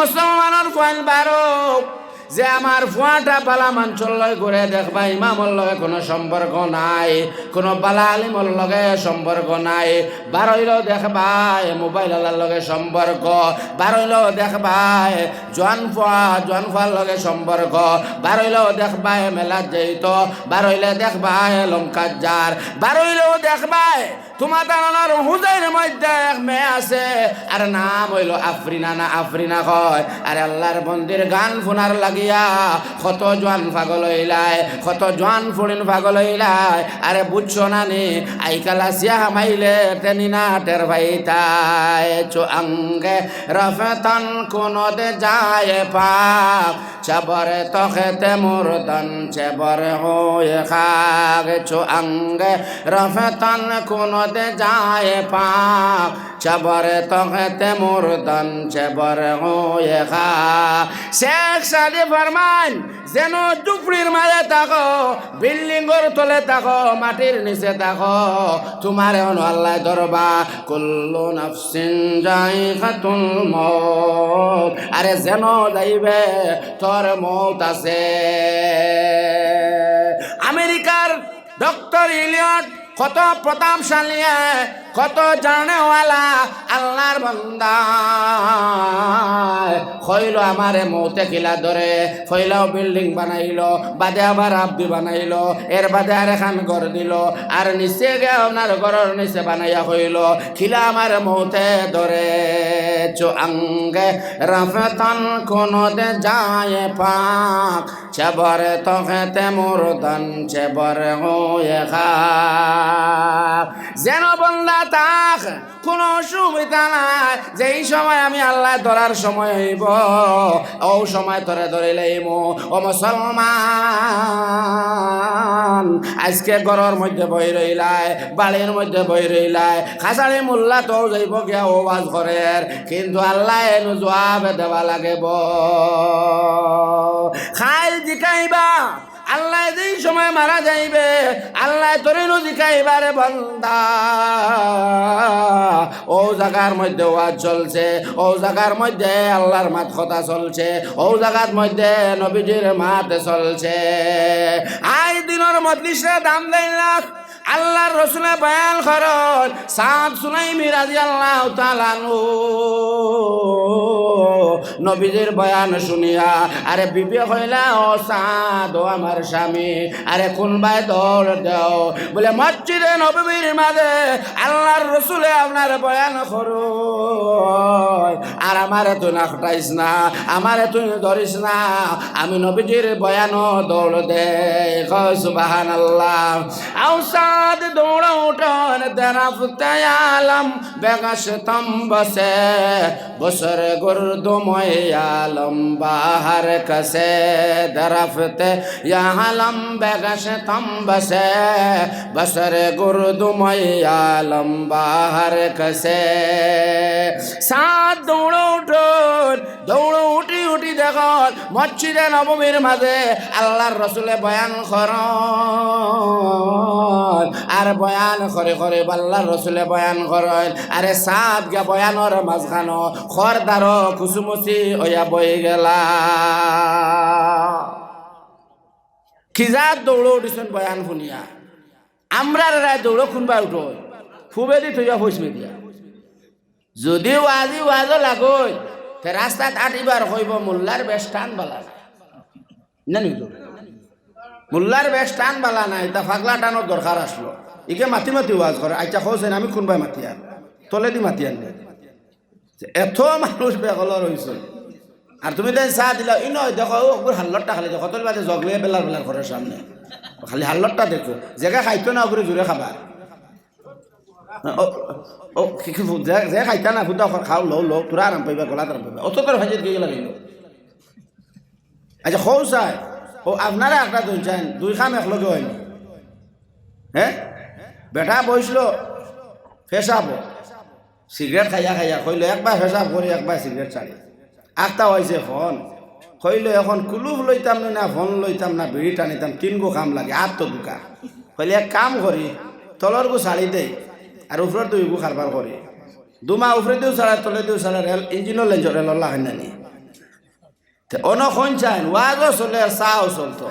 মুসলমানের ফাইল বারক। যে আমার ফুয়াটা বালা মাঞ্চল করে দেখবা, ইমামর লগে কোনো সম্পর্ক নাই, কোনো বালা আলিমর লগে সম্পর্ক নাই। বারইলেও দেখবাই মোবাইল আলার লগে সম্পর্ক। বারইলেও দেখবাই জোয়ান ফুয়া জোয়ান ফুয়ার লগে সম্পর্ক। বারইলেও দেখবাই মেলাত যাইত বারইলে দেখবাই লঙ্কার যার বারইলেও দেখবাই তোমার দানার হুজাইর মধ্যে এক মেয়ে আছে। আর নাম হইল আফরিনা না আফরিনা কয়। আর আল্লাহর মন্দির গান ফোনার লাগিয়া কত জোয়ান পাগল হইলাই, কত জোয়ান ফুরিন পাগল হইলাই। আরে বুঝছ না নি, আইকালা সিয়া হামাইলে তেনি না টের ভাই তাই চো আঙ্গে রফতন কোনো দে যায় পাপ চবরে তখেতে মুরদন চেবরে হয়ে খাগে চো আঙ্গে রফতন কোনো দে যায় পাপ। চবরে তখেতে মুরদন চেবরে হয়ে খা শেখ সাদি ফরমান, যেন টুকরির মাঝে থাকো বিল্ডিংর তলে থাকো, মাটির নিচে থাকো। তোমার আল্লাহ ধরবা কুল্লু নাফসিন যাই খাতুল মত আরে যেন যাইবে, তোর মত আছে। আমেরিকার ডক্টর ইলিয়ট কত প্রতাপশালী কত জানেওয়ালা, আল্লাহর বান্দা। হইল আমারে মৌতে কিলা ধরে হইলাও বিল্ডিং বানাইল, বাদে আবার আব্দি বানাইল, এর বাদে আর এখান ঘর দিল, আর নিচে গে আপনার ঘরের নিচে বানাইয়া হইল, খিলা আমার মৌতে ধরে। চো আঙ্গে রাফেতন কোনো দে যায় পাক, চেবরে তখেতে মুরদন, চেবরে হয়ে খা যেন বন্দা তাক, কোনো অসুবিধা নাই। যেই সময় আমি আল্লাহ ধরার সময় হইব, ও সময় ধরে ধরে লইব। ও মুসলমান, আজকে ঘরের মধ্যে বই রইলাই, বাড়ির মধ্যে বই রইলাই। খাসাড়ি মোল্লা তো যাইব গিয়া ওয়াজ করে কিন্তু আল্লাহ এনু জবাব দেওয়া লাগিব। খাইল জিকাইবা যেই সময় মারা যাইবে, আল্লাহ তোরে জিকাইবারে বন্দা। ও জাগার মধ্যে ওয়াজ চলছে, ও জাগার মধ্যে আল্লাহর মাত কথা চলছে, ও জাগার মধ্যে নবীজির মাত চলছে। আই দিনের মজলিসে দাম দেয় আল্লাহর রসুলে বয়ান করন সাদ সুনাই মিরাজি আল্লাহ তালানু নবীজির বয়ান শুনিয়া, আরে বিবি হইলা, ও সাদ ও আমার স্বামী, আরে কোন ভাই দৌড় দেও। বলে, মসজিদে নবীর মাঝে আল্লাহর রসুলে আপনার বয়ান করো আর আমারে তুই না হটাইস না, আমারে তুই ধরিস না। আমি নবীজির বয়ান দৌড় দে সুবাহান আল্লাহ আউসাদ দৌড় উঠন দেরাফতে আলম বেগাস তম্বসে বসর গুরদুময় আলম বাহার কসে দরফতে আলম বেগাস তম্বসে বসর গুরদুময় বাহার কসে সাত দৌড় উঠুন দৌড় উঠি উঠি দেখুন মসজিদে নবমীর মাঝে আল্লাহর রসুলে বয়ান কর আর বয়ান করে করে আল্লাহর রসুলে বয়ান করেন। আরে সাত গা বয়ানোর মাঝখানো খরদার খুসুমুসি হইয়া বই গেলা। খিজাত দৌড় উঠিছেন বয়ান শুনিয়া। আমরা রায় দৌড় খুনবা উঠো। ফুবে দি থইয়া ফসমে দিয়া যদি ওয়াজি ওয়াজও লাগই, তে রাস্তাত আটিবার কইব মোল্লার বেশ বালা। না নিল মোল্লার বেশ টান বালা নাই, তা ফাগলা টানোর দরকার আসলো ইকে মাতি মাতি ওয়াজ করে আইটা খোঁজেন আমি কোনবাই মাতি আর তলে দি মাতি আনলে। এত মানুষ বেগলর হয়েছে আর তুমি তাই চাহ দিলা, ই নয় দেখো ওগুলো হাল্লরটা খালি দেখো তোর বাদে জগলে বেলার বেলার ঘরের সামনে। খালি হাল্লরটা দেখো। জেগা খাইতো না ওগুলো জোরে খাবার ও ও যে খাইতা না, ফুটা খাও, লও লও তোরা আরাম পাইবা, গলাত আরাম পাইবা। অত তোর ভাজিত গিয়ে লাগিল আচ্ছা খৌ চাই। ও, আপনারা একটা দুই চাইন দুই খাম একলগে হয়নি হ্যাঁ বেটা বইছিল ফেসাব সিগারেট খাইয়া খাইয়া কইলো একবার ফেসাব করি একবার সিগারেট ছাড়ি আটটা হয়েছে ফোন। কইলো, এখন কুলুফ লইতাম না ফোন লইতাম না, বিড়ি টানিতাম, তিনগো খাম লাগে আর তো দুকা কইলে, এক কাম করি তলর গো শাড়ি দেই আর উপরে দুই গো কারবার করি। দুমা উপরে দিও ছাড়া তলে দিও ছাড়া রেল ইঞ্জিনও লেঞ্জ রেল লাগাই নানি তে অন কোন চাইন ওয়াজও চলে, চাও চলতো।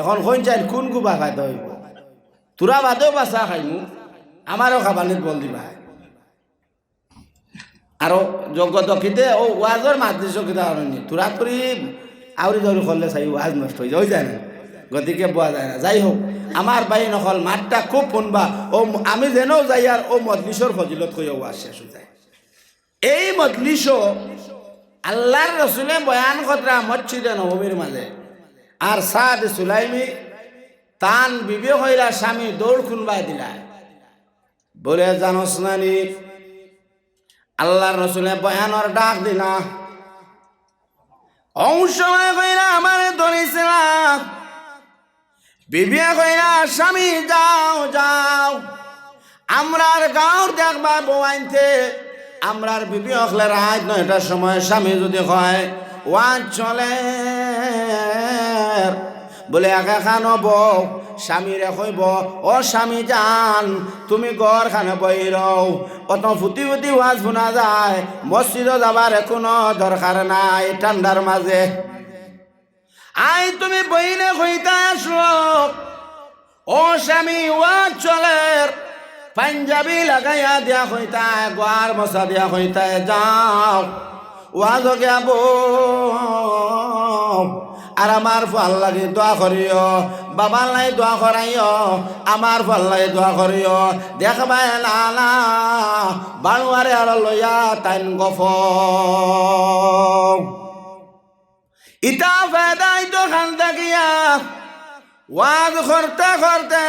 এখন কোন চাইন কোন গুবা খাইতে হইব তোরা বাদেও বাসা খাইমু আমারও খাবানিত বল দিবা আৰু যোগ্য দক্ষিতে ও ওয়াজৰ মাদ্রিস কিতা হয়নি তোরা তোরি আউরি ধরি করলে চাই ওয়াজ নষ্ট হয়ে যায় না? গতিকে পোৱা যায় না। যাই হোক আমার বাই নকল মাতটা খুব শুনবা। ও আমি যেনেও যাই আর ও মজলিসর ফজিলত কইও ওয়াজ শেষ যায়। এই মজলিস আল্লাহর রসুলে বয়ান কতরা মসজিদে নবমীর মাঝে। আর সাদ সুলাইমি তান বিবে হইলা স্বামী দৌড় খুনবাই দিলা বলে জানোস নানি আল্লাহর রসুলে বয়ানর ডাক দিলা। অংশ কইরা আমার ধরেছিলাম বিবিয়া কইরা, স্বামী, যাও যাও। আমরার গাঁর দেখবা বউয়াইনতে আমরার বিবি হকলে রাত নয়টার সময় স্বামী যদি হয় ওয়ান চলে। বলে একা খানো বউ স্বামীরে কইব, ও স্বামী যান তুমি গড় খানে বইরও অত ফুটি ফুটি ওয়াজ শোনা যায় মসজিদও যাবার কোনো দরকার নাই ঠান্ডার মাঝে। আই, তুমি বইনে কইতা আসলো ও স্বামী, ওয়াজ চলের পাঞ্জাবি লাগাইয়া দিয়া হইতায়, গোয়ার মশা দিয়া হইতায়, যাও। ওয়াজ গাব আর আমার ফল লাগে দোয়া করিও, বাবার লাই দোয়া করাইও, আমার ফল লাগে দোয়া করিও। দেখবাই না বাড়ুয়ারে আর লইয়া তাইন গফ ইটা ফেদাই তো খান থাকিয়া, ওয়াজ করতে করতে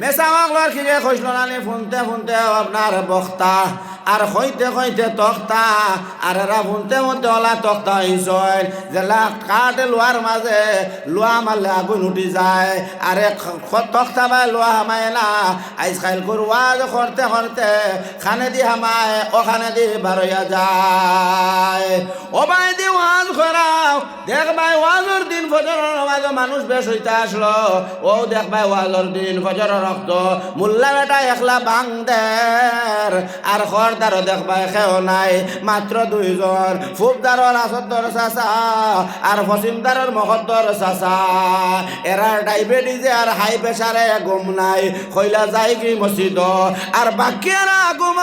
মেসা মাগলার খিরে খসলানি ফুনতে ফুনতে আপনার বক্তা, আর হইতে হইতে তক্তা, আর এরা ফুনতে ফুনতে ওলা তক্তা হইছয় যে লাখ কাটে লোহার মাঝে লোহা মারলে আগুন উঠি যায়, আরে তক্তা বাই লোহা হামায় না। আইস খাইল কর ওয়াজ করতে করতে খানে দি হামায়, ওখানে দি বারইয়া যায়। ও বাই দি ওয়াজ করাও দেখ ভাই ওয়াজর দিন ফজর মানুষ বেশ হইতে আসলো। ও দেখ ভাই ওয়াজর দিন ফজর রক্ত মোল্লা বেটা একলা বাং দের আর খরদার দেখ ভাই খেও নাই, মাত্র দুইজন। ফুবদারর আসদ্দর চাচা, আর ফসিমদারর মহদ্দর চাচা। এরা ডায়াবেটিসে আর হাই প্রেসারে ঘুম নাই কইলা যায় কি মসজিদ। আর বাকি আর আগুম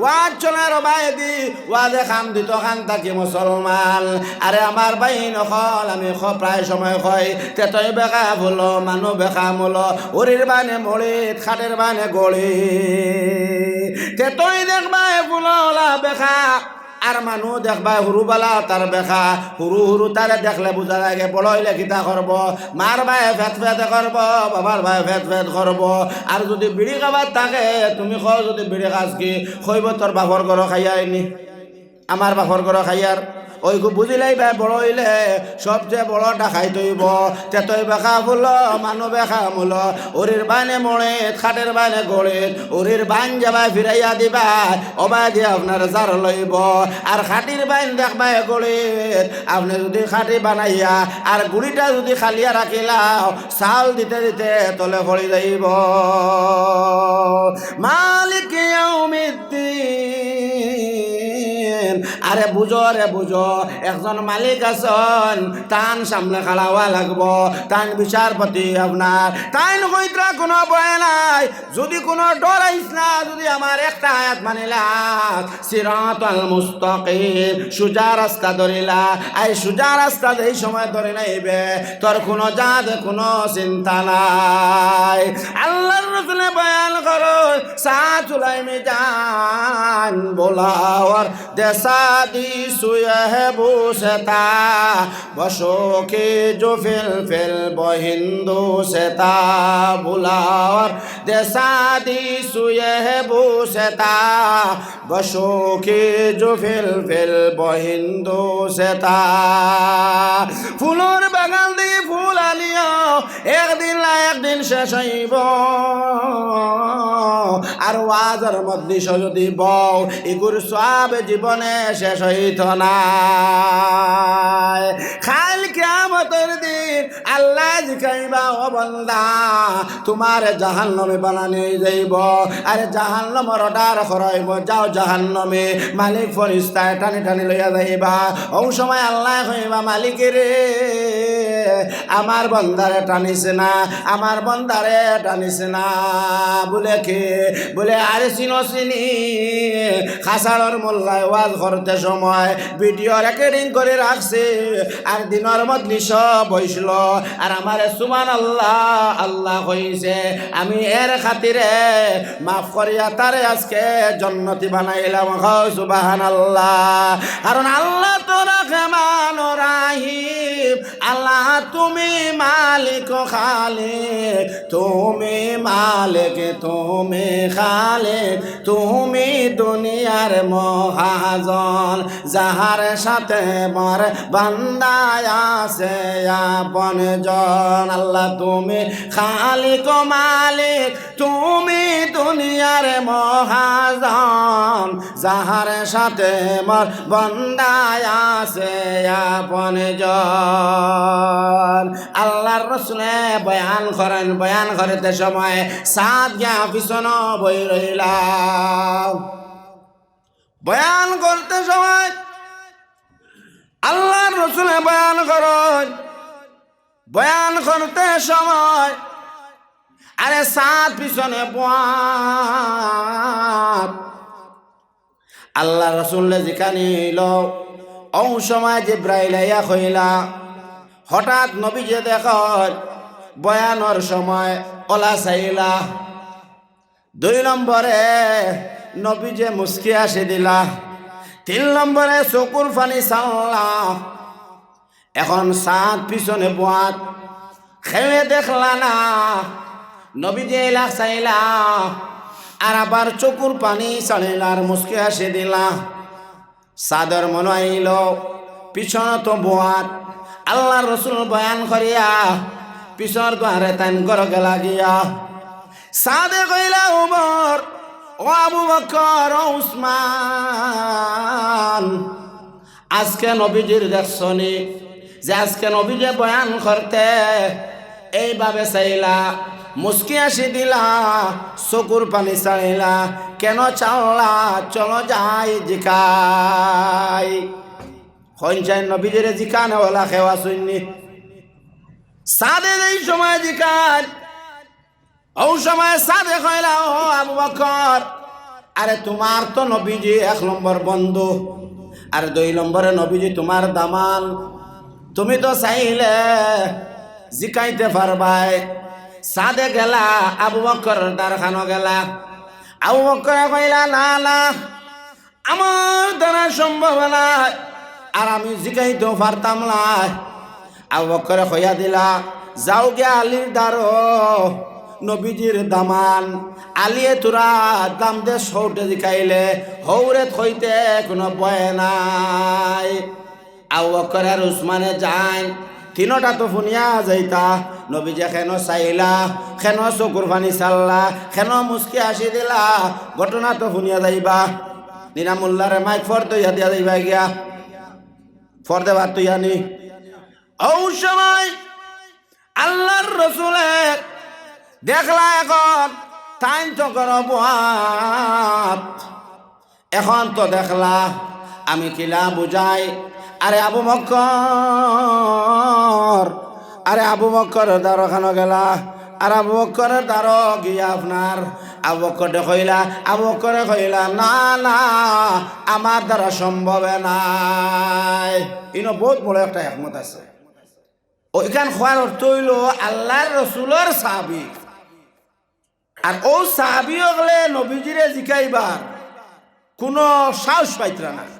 ওয়াজ চলে রবাই দি ওয়াজে খাম দিত খান থাকি মুসলমান? আরে আমার বাই নকল আমি প্রায় সময় কয় তেতই বেকা ফুল মানুহ বেকা মূল, উরির বানে মৰিত খাটের বানে গড়ি। তেতই দেখবা ফুললা বেকা আর মানুহ দেখবা সৰু বালা তাৰ বেখা। সৰু সৰু তাৰে দেখলে বুজা লাগে বড়ইলে কিতা করব। মার ভাই ফেট ফেট করব, বাবার ভাই ফেট ফেট করব। আর যদি বিড়ি খাবার থাকে, তুমি কও যদি বিড়ি খাস কি? খইব তোর বাপর ঘর খাইয়াইনি আমার বাপর ঘর খাইয়ার ওই গো বুঝিলাই ভাই বড় হইলে সবচেয়ে বড় ডাকাই তৈব। তেতই বেখা ফুল, মানু বেখা মূল। ওরির বানে মনে, খাটের বানে গড়ে। ওরির বান যাবাই ফিরাইয়া দিবা অবাই দিয়ে আপনার জার লইব। আর খাটির বাইন দেখবাই গড়ে। আপনি যদি খাটি বানাইয়া, আর গুড়িটা যদি খালিয়া রাখিলাও চাউল দিতে দিতে তলে পড়ি যাইব। মালিক ইয়াউমিদ্দিন আরে বুঝো রে বুঝো। একজন মালিক আছেন, তান সামনে খালাওয়া লাগবো। তান বিচারপতি আপনার। তাইন কইত্রা কোনো ভয় নাই। যদি কোনো ডর আইস না, যদি আমার একটা আয়াত মানিলা সিরাতাল মুস্তাকিম। সুজা রাস্তা ধরিলা আই, সুজা রাস্তা এই সময় ধরে নাইবে তোর কোনো জাত, কোনো চিন্তা নাই। আল্লাহর রসুলে বয়ান করো সা চুলাই মিজান বোলাওয়ার দেশা দিছোঁ বুচেতা চেতা ফুলৰ বাগান দি ফুল আনি একদিন একদিন শেষ হব আৰু আজৰ মদ্দিছ যদি বওঁ ইগুৰ চব জীৱনে শেষ শেষ হইত না খাল কেমন কেয়ামতের দিন আল্লাহ জিকাইবা ও বন্দা, তোমার জাহান্নমে বানানি যাইব। আরে জাহান্নমর রডার খরাইব, যাও জাহান্নমে। মালিক ফরিস্তায় টানি টানি লইয়া যাইবা। ও সময় আল্লাহ হইবা মালিকের আমার বন্দারে টানিছে না, আমার বন্দারে টানিছে না। বলে কে? বলে, আরে চিনো চিনি, খাসাড়র মোল্লায় ওয়াজ করতে সময় ভিডিও রেকর্ডিং করে রাখছে, আর দিনের মধ্যে সব হইছিল আর আমার সুমান আল্লাহ আল্লাহ হইছে, আমি এর খাতিরে মাফ করিয়া তারে আজকে জন্নতি বানাইলাম। সুবাহান আল্লাহ কারণ আল্লাহ তোরা কেমান রাহিম, আল্লাহ তুমি মালিক খালিক, তুমি মালিক, তুমি খালিক, তুমি দুনিয়ার মহাজন, যাহার সাথে মর বান্দায় আছে আপন জন। আল্লাহ, তুমি খালিক মালিক, তুমি দুনিয়ার মহাজন, যাহার সাথে মর বন্দায় আছে আপন জন। আল্লাহর রসুলে বয়ান করেন, বয়ান করতে সময় সাত গিয়া পিছন বই রইলাম। বয়ান করতে সময় আল্লাহর রসুলে বয়ান করেন, বয়ান করতে সময় আরে সাত পিছনে বয়ান। আল্লাহ রসুল্লে যেখানে এল অং সময় জিব্রাইল ইয়া কইলা হঠাৎ নবী যে দেখ বয়ানোর সময় ওলা চাইলা দুই নম্বরে নবী যে মুস্কি আসি দিলা, তিন নম্বরে চকুর পানি চাল্লা এখন সাত পিছনে বোয়াত খেয়ে দেখলা না নবী যে এলা চাইলা আর আবার চকুর পানি চালিলা আর মুস্কি আসি দিলা। সাদর মনে আইল পিছন তো বোয়াত আল্লাহ রসুল বয়ান করিয়া পিছর দ্বারে তান গর গেলা গিয়া সাদে কইলা, উমর, ও আবু বকর উসমান, আজকে নবীজির দেখছনি যে আজকে নবীজে বয়ান করতে এইভাবে চাইলা, মুস্কি আসি দিলা, চকুর পানি চাইলা, কেন চাওলা, চলো যাই জিকাই। আরে তোমার তো নবীজি এক নম্বর বন্ধু, আর দুই নম্বরে নবীজি তোমার দামাল। তুমি তো চাইলে জিকাইতে পারবাই। সাদে গেলা, আবু বকর দারখানো গেলা। আবু বকর কইলা, না না, আমার দ্বারা সম্ভব না আর আমি জিকাইতেও পারতাম না। আবু বকর হইয়া দিলা, যাও গে আলির দ্বারো, নবীজির দামান। আলিয়ে তোরা দাম দে সৌটে জিকাইলে, হৌরে থইতে কোনো বয় নাই। আবু বকর আর উসমানে যান তিনটা তো ফুনিয়া যাইতা নবী যে খেন চাইলা, খেন চকুর পানি চাল্লা, খেন মুসকি আসি দিলা। ঘটনা তো ফুনিয়া যাইবা নিরামুল্লারে মাইক ফর তৈয়া দিয়া যাইবা গিয়া। ফর দেবার তৈয়া নি ও সময় আল্লাহর রসুলে দেখলা এখন টাইম তো এখন তো দেখলা, আমি কিলা বুঝাই। আরে আবু মক্কর আরে আবু মক্কর দ্বারখানো গেলা। আর আবু বক্করের দ্বারো গিয়া আপনার। আবু বক্করে কইলা, আবু বক্করে কইলা, না না, আমার দ্বারা সম্ভব নাই। ইনো বহুত বড় একটা একমত আছে। ওইখান খোয়ার অর্থ হইল আল্লাহর রসুলের সাহাবি। আর ও সাহাবি হলে নবীজিরে জিকাইবার কোনো সাহস পাইতরা না।